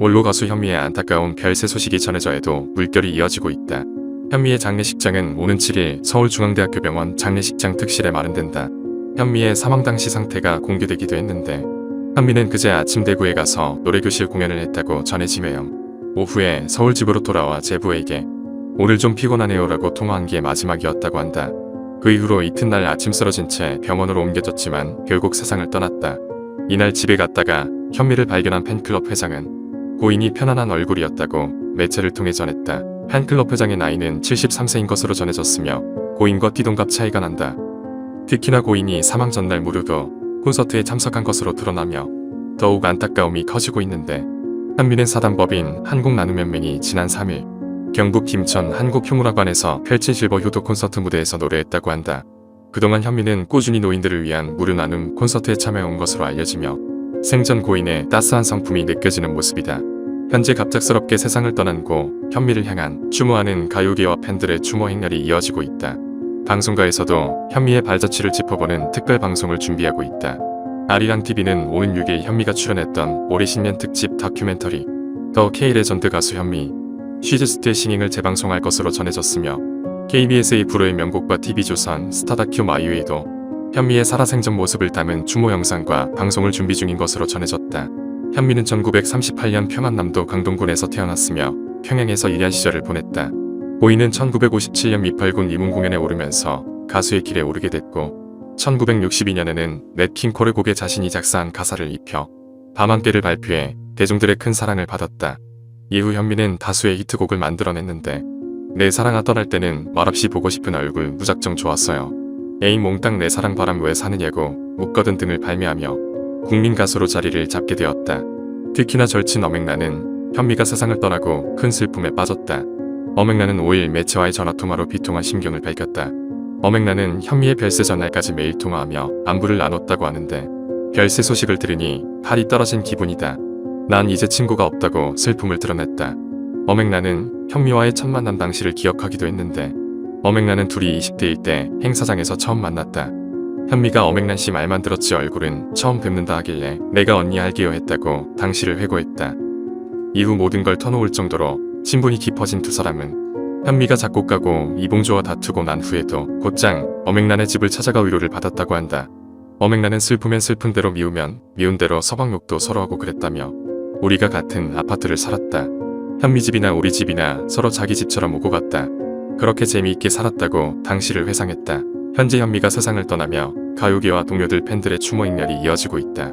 원로 가수 현미의 안타까운 별세 소식이 전해져 해도 물결이 이어지고 있다. 현미의 장례식장은 오는 7일 서울중앙대학교 병원 장례식장 특실에 마련된다. 현미의 사망 당시 상태가 공개되기도 했는데 현미는 그제 아침 대구에 가서 노래교실 공연을 했다고 전해지며요. 오후에 서울 집으로 돌아와 제부에게 오늘 좀 피곤하네요 라고 통화한 게 마지막이었다고 한다. 그 이후로 이튿날 아침 쓰러진 채 병원으로 옮겨졌지만 결국 세상을 떠났다. 이날 집에 갔다가 현미를 발견한 팬클럽 회장은 고인이 편안한 얼굴이었다고 매체를 통해 전했다. 팬클럽 회장의 나이는 73세인 것으로 전해졌으며 고인과 띠동갑 차이가 난다. 특히나 고인이 사망 전날 무료도 콘서트에 참석한 것으로 드러나며 더욱 안타까움이 커지고 있는데 현미는 사단법인 한국나눔연맹이 지난 3일 경북 김천 한국휴무라관에서 펼친 실버 효도 콘서트 무대에서 노래했다고 한다. 그동안 현미는 꾸준히 노인들을 위한 무료 나눔 콘서트에 참여해온 것으로 알려지며 생전 고인의 따스한 성품이 느껴지는 모습이다. 현재 갑작스럽게 세상을 떠난 고 현미를 향한 추모하는 가요계와 팬들의 추모 행렬이 이어지고 있다. 방송가에서도 현미의 발자취를 짚어보는 특별 방송을 준비하고 있다. 아리랑 TV는 오는 6일 현미가 출연했던 올해 신년 특집 다큐멘터리 더 K 레전드 가수 현미 쉬즈스트의 신행을 재방송할 것으로 전해졌으며 KBS의 불후의 명곡과 TV조선 스타다큐 마이웨이도 현미의 살아생전 모습을 담은 추모 영상과 방송을 준비 중인 것으로 전해졌다. 현미는 1938년 평안남도 강동군에서 태어났으며 평양에서 1년 시절을 보냈다. 고인은 1957년 미팔군 이문 공연에 오르면서 가수의 길에 오르게 됐고 1962년에는 넷킹 콜의 곡에 자신이 작사한 가사를 입혀 밤함께를 발표해 대중들의 큰 사랑을 받았다. 이후 현미는 다수의 히트곡을 만들어냈는데 내 사랑아 떠날 때는 말없이 보고 싶은 얼굴 무작정 좋았어요. 애인 몽땅 내 사랑 바람 왜 사느냐고 묻거든 등을 발매하며 국민 가수로 자리를 잡게 되었다. 특히나 절친 어맹나는 현미가 세상을 떠나고 큰 슬픔에 빠졌다. 어맹나는 5일 매체와의 전화통화로 비통한 심경을 밝혔다. 어맹나는 현미의 별세 전날까지 매일 통화하며 안부를 나눴다고 하는데 별세 소식을 들으니 팔이 떨어진 기분이다. 난 이제 친구가 없다고 슬픔을 드러냈다. 어맹나는 현미와의 첫 만남 당시를 기억하기도 했는데 어맹나는 둘이 20대일 때 행사장에서 처음 만났다. 현미가 어맹난 씨 말만 들었지 얼굴은 처음 뵙는다 하길래 내가 언니 할게요 했다고 당시를 회고했다. 이후 모든 걸 터놓을 정도로 친분이 깊어진 두 사람은 현미가 작곡가고 이봉조와 다투고 난 후에도 곧장 어맹란의 집을 찾아가 위로를 받았다고 한다. 어맹란은 슬프면 슬픈 대로 미우면 미운 대로 서방욕도 서로 하고 그랬다며 우리가 같은 아파트를 살았다. 현미 집이나 우리 집이나 서로 자기 집처럼 오고 갔다. 그렇게 재미있게 살았다고 당시를 회상했다. 현재 현미가 세상을 떠나며 가요계와 동료들 팬들의 추모 행렬이 이어지고 있다.